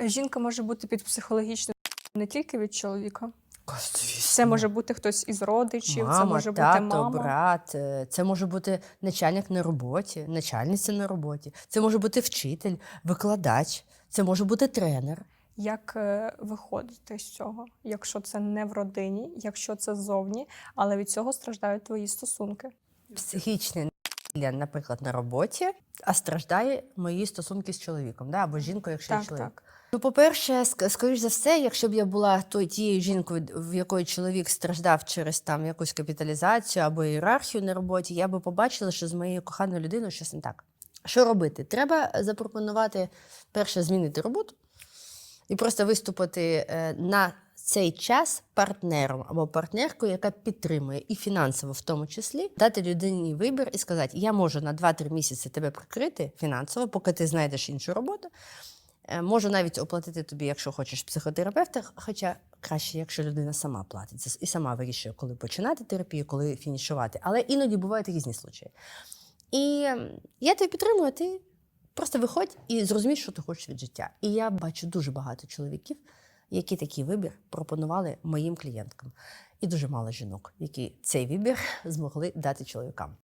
Жінка може бути під психологічним не тільки від чоловіка. Звісно. Це може бути хтось із родичів, мама, це може тато, бути мама. брат, е, це може бути начальник на роботі, начальниця на роботі, це може бути вчитель, викладач, це може бути тренер. Як е, виходити з цього, якщо це не в родині, якщо це ззовні, але від цього страждають твої стосунки. Психічний наприклад, на роботі, а страждає мої стосунки з чоловіком, да? або жінкою, якщо Так, чоловік. так. Ну, по-перше, скоріш за все, якщо б я була той тією жінкою, в якої чоловік страждав через там якусь капіталізацію або ієрархію на роботі, я би побачила, що з моєю коханою людиною щось не так. Що робити? Треба запропонувати перше змінити роботу і просто виступити е, на цей час партнером або партнеркою, яка підтримує і фінансово, в тому числі, дати людині вибір і сказати: я можу на 2-3 місяці тебе прикрити фінансово, поки ти знайдеш іншу роботу. Е, Можу навіть оплатити тобі, якщо хочеш, психотерапевта, хоча краще, якщо людина сама платить і сама вирішує, коли починати терапію, коли фінішувати. Але іноді бувають різні случаї. І я тебе підтримую, а ти просто виходь і зрозумій, що ти хочеш від життя. І я бачу дуже багато чоловіків, які такий вибір пропонували моїм клієнткам. І дуже мало жінок, які цей вибір змогли дати чоловікам.